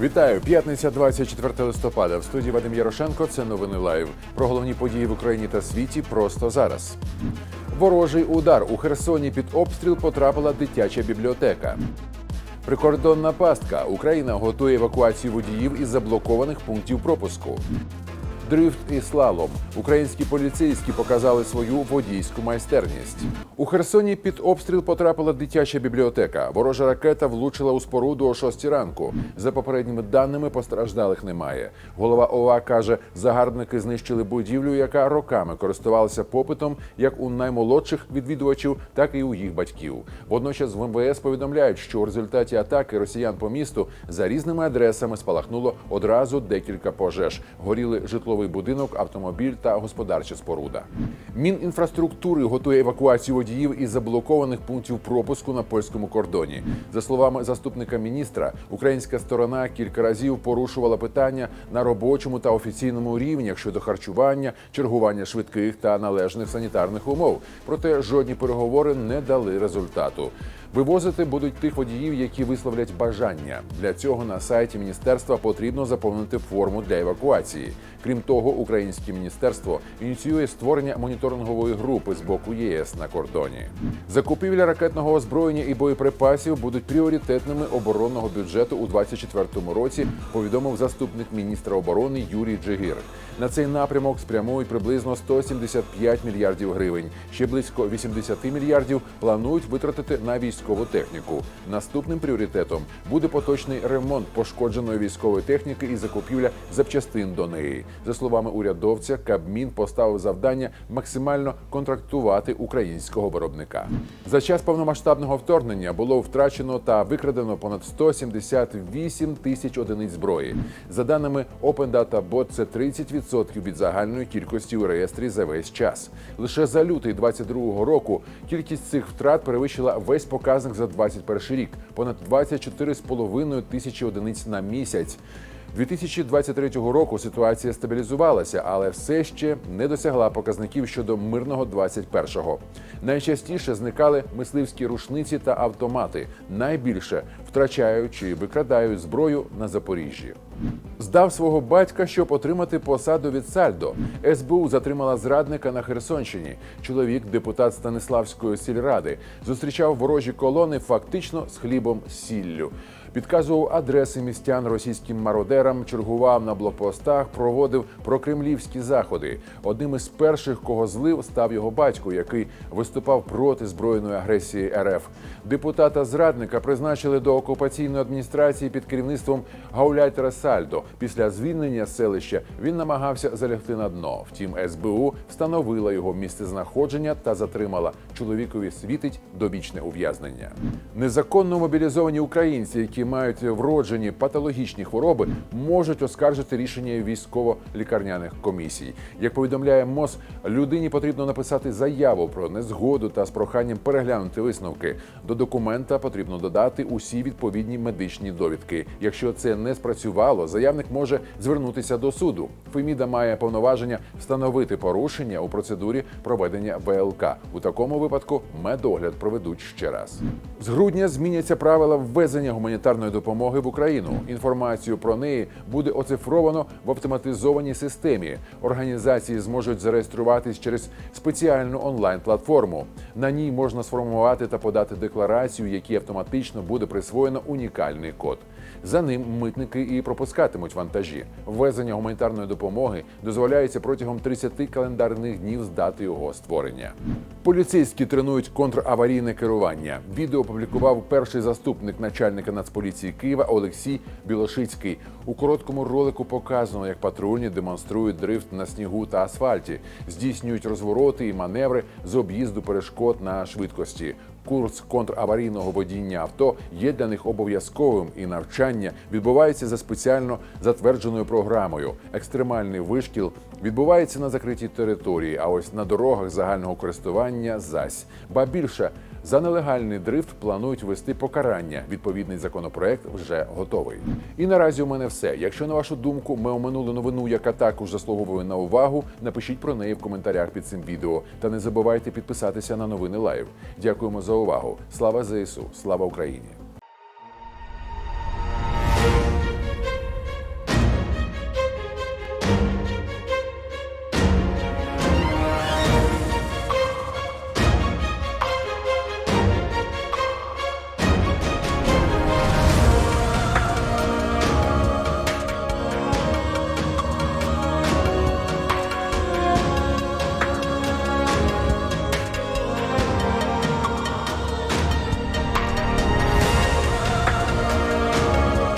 Вітаю! П'ятниця 24 листопада. В студії Вадим Ярошенко. Це новини лайв. Про головні події в Україні та світі просто зараз. Ворожий удар у Херсоні під обстріл потрапила дитяча бібліотека. Прикордонна пастка. Україна готує евакуацію водіїв із заблокованих пунктів пропуску. Дрифт і слалом. Українські поліцейські показали свою водійську майстерність. У Херсоні під обстріл потрапила дитяча бібліотека. Ворожа ракета влучила у споруду о 6 ранку. За попередніми даними, постраждалих немає. Голова ОВА каже, загарбники знищили будівлю, яка роками користувалася попитом як у наймолодших відвідувачів, так і у їх батьків. Водночас в МВС повідомляють, що у результаті атаки росіян по місту за різними адресами спалахнуло одразу декілька пожеж. Горіли житловий будинок, автомобіль та господарча споруда. Мінінфраструктури готує евакуацію водіїв із заблокованих пунктів пропуску на польському кордоні. За словами заступника міністра, українська сторона кілька разів порушувала питання на робочому та офіційному рівнях щодо харчування, чергування швидких та належних санітарних умов. Проте жодні переговори не дали результату. Вивозити будуть тих водіїв, які висловлять бажання. Для цього на сайті міністерства потрібно заповнити форму для евакуації. Крім того, українське міністерство ініціює створення моніторингової групи з боку ЄС на кордоні. Закупівля ракетного озброєння і боєприпасів будуть пріоритетними оборонного бюджету у 2024 році. Повідомив заступник міністра оборони Юрій Джигир. На цей напрямок спрямують приблизно 175 мільярдів гривень. Ще близько 80 мільярдів планують витратити на військову техніку. Наступним пріоритетом буде поточний ремонт пошкодженої військової техніки і закупівля запчастин до неї. Словами урядовця, Кабмін поставив завдання максимально контрактувати українського виробника. За час повномасштабного вторгнення було втрачено та викрадено понад 178 тисяч одиниць зброї. За даними Open Data Bot, це 30% від загальної кількості у реєстрі за весь час. Лише за лютий 2022 року кількість цих втрат перевищила весь показник за 2021 рік понад 24,5 тисячі одиниць на місяць. 2023 року ситуація стабілізувалася, але все ще не досягла показників щодо мирного 21-го. Найчастіше зникали мисливські рушниці та автомати. Найбільше втрачають чи викрадають зброю на Запоріжжі. Здав свого батька, щоб отримати посаду від Сальдо. СБУ затримала зрадника на Херсонщині. Чоловік, депутат Станиславської сільради, зустрічав ворожі колони фактично з хлібом сіллю. Підказував адреси містян російським мародерам, чергував на блокпостах, проводив прокремлівські заходи. Одним із перших, кого злив, став його батько, який виступав проти збройної агресії РФ. Депутата зрадника призначили до окупаційної адміністрації під керівництвом гауляйтера Сальдо. Після звільнення селища він намагався залягти на дно. Втім, СБУ встановила його місцезнаходження та затримала. Чоловікові світить довічне ув'язнення. Незаконно мобілізовані українці, які мають вроджені патологічні хвороби, можуть оскаржити рішення військово-лікарняних комісій. Як повідомляє МОЗ, людині потрібно написати заяву про незгоду та з проханням переглянути висновки. До документа потрібно додати усі відповідні медичні довідки. Якщо це не спрацювало, заявник може звернутися до суду. Феміда має повноваження встановити порушення у процедурі проведення ВЛК. У такому випадку медогляд проведуть ще раз. З грудня зміняться правила ввезення гуманітарної допомоги в Україну. Інформацію про неї буде оцифровано в автоматизованій системі. Організації зможуть зареєструватись через спеціальну онлайн-платформу. На ній можна сформувати та подати декларацію, якій автоматично буде присвоєно унікальний код. За ним митники і пропускатимуть вантажі. Ввезення гуманітарної допомоги дозволяється протягом 30 календарних днів з дати його створення. Поліцейські тренують контраварійне керування. Відео опублікував перший заступник начальника Нацполіції Києва Олексій Білошицький. У короткому ролику показано, як патрульні демонструють дрифт на снігу та асфальті, здійснюють розвороти і маневри з об'їзду перешкод на швидкості. Курс контраварійного водіння авто є для них обов'язковим, і навчання відбувається за спеціально затвердженою програмою. Екстремальний вишкіл відбувається на закритій території, а ось на дорогах загального користування зась. Ба більше за нелегальний дрифт планують ввести покарання. Відповідний законопроект вже готовий. І наразі у мене все. Якщо на вашу думку ми оминули новину, яка також заслуговує на увагу, напишіть про неї в коментарях під цим відео. Та не забувайте підписатися на новини Лайв. Дякуємо за увагу. Слава ЗСУ! Слава Україні!